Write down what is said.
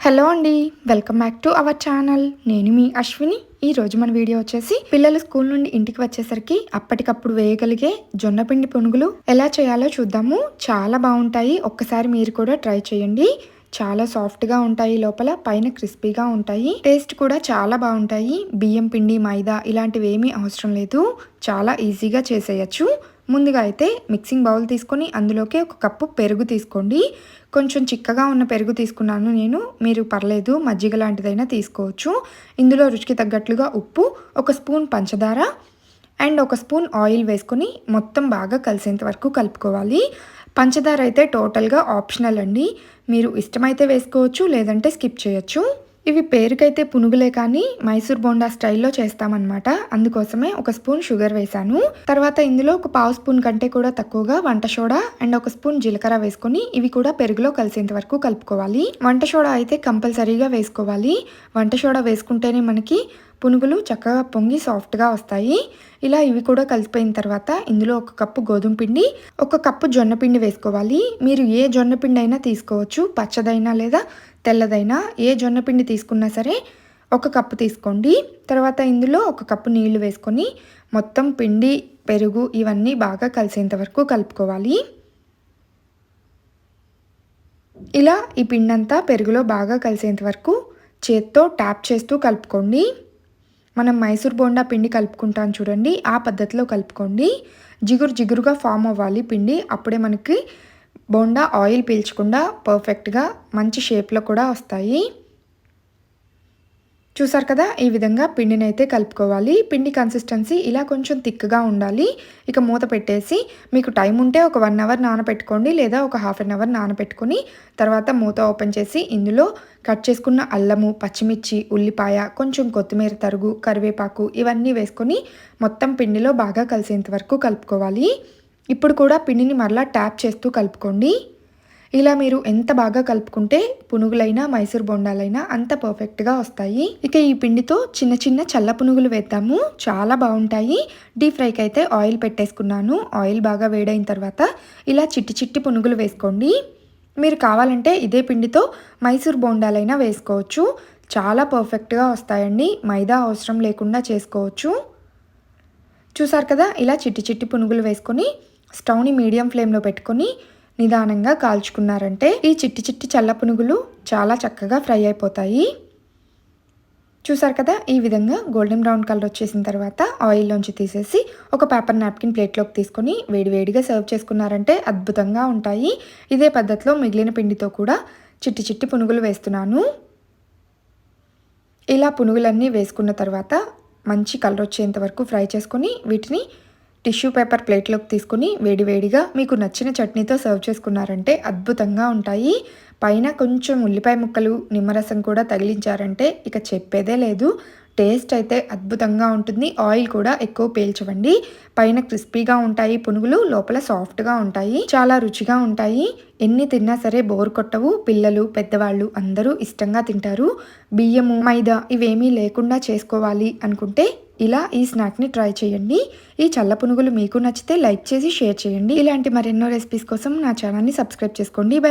Hello అండి welcome back to our channel. నేను మీ అశ్విని. ఈ రోజు మన వీడియో వచ్చేసి పిల్లలు స్కూల్ నుండి ఇంటికి వచ్చేసరికి అప్పటికప్పుడు వేయగలిగే జొన్నపిండి పునుగులు ఎలా చేయాలో చూద్దాము. చాలా బాగుంటాయి. ఒక్కసారి మీరు కూడా ట్రై చేయండి. చాలా సాఫ్ట్గా ఉంటాయి. లోపల పైన క్రిస్పీగా ఉంటాయి. టేస్ట్ కూడా చాలా బాగుంటాయి. బియ్యం పిండి మైదా ఇలాంటివి ఏమీ అవసరం లేదు. చాలా ఈజీగా చేసేయచ్చు. ముందుగా అయితే మిక్సింగ్ బౌల్ తీసుకొని అందులోకి ఒక కప్పు పెరుగు తీసుకోండి. కొంచెం చిక్కగా ఉన్న పెరుగు తీసుకున్నాను నేను. మీరు పర్లేదు మజ్జిగ లాంటిదైనా తీసుకోవచ్చు. ఇందులో రుచికి తగ్గట్లుగా ఉప్పు ఒక స్పూన్ పంచదార అండ్ ఒక స్పూన్ ఆయిల్ వేసుకొని మొత్తం బాగా కలిసేంత వరకు కలుపుకోవాలి. పంచదార అయితే టోటల్గా ఆప్షనల్ అండి. మీరు ఇష్టమైతే వేసుకోవచ్చు లేదంటే స్కిప్ చేయొచ్చు. ఇవి పేరుకైతే పునుగులే కానీ మైసూర్ బోండా స్టైల్లో చేస్తామన్నమాట. అందుకోసమే ఒక స్పూన్ షుగర్ వేశాను. తర్వాత ఇందులో ఒక పావు స్పూన్ కంటే కూడా తక్కువగా వంట సోడా అండ్ ఒక స్పూన్ జీలకర్ర వేసుకొని ఇవి కూడా పెరుగులో కలిసేంత వరకు కలుపుకోవాలి. వంట సోడా అయితే కంపల్సరీగా వేసుకోవాలి. వంట సోడా వేసుకుంటేనే మనకి పునుగులు చక్కగా పొంగి సాఫ్ట్గా వస్తాయి. ఇలా ఇవి కూడా కలిసిపోయిన తర్వాత ఇందులో ఒక కప్పు గోధుమ పిండి ఒక కప్పు జొన్న పిండి వేసుకోవాలి. మీరు ఏ జొన్న పిండి అయినా తీసుకోవచ్చు. పచ్చదైనా లేదా తెల్లదైనా. ఏ జొన్న పిండి తీసుకున్నా సరే ఒక కప్పు తీసుకోండి. తర్వాత ఇందులో ఒక కప్పు నీళ్ళు వేసుకొని మొత్తం పిండి పెరుగు ఇవన్నీ బాగా కలిసేంత వరకు కలుపుకోవాలి. ఇలా ఈ పిండి అంతా పెరుగులో బాగా కలిసేంత వరకు చేత్తో ట్యాప్ చేస్తూ కలుపుకోండి. మనం మైసూర్ బోండా పిండి కలుపుకుంటాం చూడండి. ఆ పద్ధతిలో కలుపుకోండి. జిగురు జిగురుగా ఫామ్ అవ్వాలి పిండి. అప్పుడే మనకి బోండా ఆయిల్ పీల్చకుండా పర్ఫెక్ట్గా మంచి షేప్లో కూడా వస్తాయి. చూసారు కదా? ఈ విధంగా పిండిని అయితే కలుపుకోవాలి. పిండి కన్సిస్టెన్సీ ఇలా కొంచెం థిక్గా ఉండాలి. ఇక మూత పెట్టేసి మీకు టైం ఉంటే ఒక వన్ అవర్ నానబెట్టుకోండి లేదా ఒక హాఫ్ అన్ అవర్ నానబెట్టుకొని తర్వాత మూత ఓపెన్ చేసి ఇందులో కట్ చేసుకున్న అల్లము పచ్చిమిర్చి ఉల్లిపాయ కొంచెం కొత్తిమీర తరుగు కరివేపాకు ఇవన్నీ వేసుకొని మొత్తం పిండిలో బాగా కలిసేంత వరకు కలుపుకోవాలి. ఇప్పుడు కూడా పిండిని మరలా ట్యాప్ చేస్తూ కలుపుకోండి. ఇలా మీరు ఎంత బాగా కలుపుకుంటే పునుగులైనా మైసూర్ బొండాలైనా అంత పర్ఫెక్ట్గా వస్తాయి. ఇక ఈ పిండితో చిన్న చిన్న చల్ల పునుగులు వేద్దాము. చాలా బాగుంటాయి. డీప్ ఫ్రైకి అయితే ఆయిల్ పెట్టేసుకున్నాను. ఆయిల్ బాగా వేడైన తర్వాత ఇలా చిట్టి చిట్టి పునుగులు వేసుకోండి. మీరు కావాలంటే ఇదే పిండితో మైసూర్ బోండాలైనా వేసుకోవచ్చు. చాలా పర్ఫెక్ట్గా వస్తాయండి. మైదా అవసరం లేకుండా చేసుకోవచ్చు. చూసారు కదా? ఇలా చిట్టి చిట్టి పునుగులు వేసుకొని స్టవ్ని మీడియం ఫ్లేమ్లో పెట్టుకొని నిదానంగా కాల్చుకున్నారంటే ఈ చిట్టి చిట్టి చల్ల పునుగులు చాలా చక్కగా ఫ్రై అయిపోతాయి. చూసారు కదా ఈ విధంగా గోల్డెన్ బ్రౌన్ కలర్ వచ్చేసిన తర్వాత ఆయిల్లోంచి తీసేసి ఒక పేపర్ నాప్కిన్ ప్లేట్లోకి తీసుకొని వేడివేడిగా సర్వ్ చేసుకున్నారంటే అద్భుతంగా ఉంటాయి. ఇదే పద్ధతిలో మిగిలిన పిండితో కూడా చిట్టి చిట్టి పునుగులు వేస్తున్నాను. ఇలా పునుగులన్నీ వేసుకున్న తర్వాత మంచి కలర్ వచ్చేంత వరకు ఫ్రై చేసుకొని వీటిని టిష్యూ పేపర్ ప్లేట్లోకి తీసుకుని వేడివేడిగా మీకు నచ్చిన చట్నీతో సర్వ్ చేసుకున్నారంటే అద్భుతంగా ఉంటాయి. పైన కొంచెం ఉల్లిపాయ ముక్కలు నిమ్మరసం కూడా తగిలించారంటే ఇక చెప్పేదే లేదు. టేస్ట్ అయితే అద్భుతంగా ఉంటుంది. ఆయిల్ కూడా ఎక్కువ పీల్చవండి. పైన క్రిస్పీగా ఉంటాయి పునుగులు లోపల సాఫ్ట్గా ఉంటాయి. చాలా రుచిగా ఉంటాయి. ఎన్ని తిన్నా సరే బోర్ కొట్టవు. పిల్లలు పెద్దవాళ్ళు అందరూ ఇష్టంగా తింటారు. బియ్యము మైదా ఇవేమీ లేకుండా చేసుకోవాలి అనుకుంటే ఇలా ఈ స్నాక్ని ట్రై చేయండి. ఈ చల్ల పునుగులు మీకు నచ్చితే లైక్ చేసి షేర్ చేయండి. ఇలాంటి మరెన్నో రెసిపీస్ కోసం నా ఛానల్ని సబ్స్క్రైబ్ చేసుకోండి. బై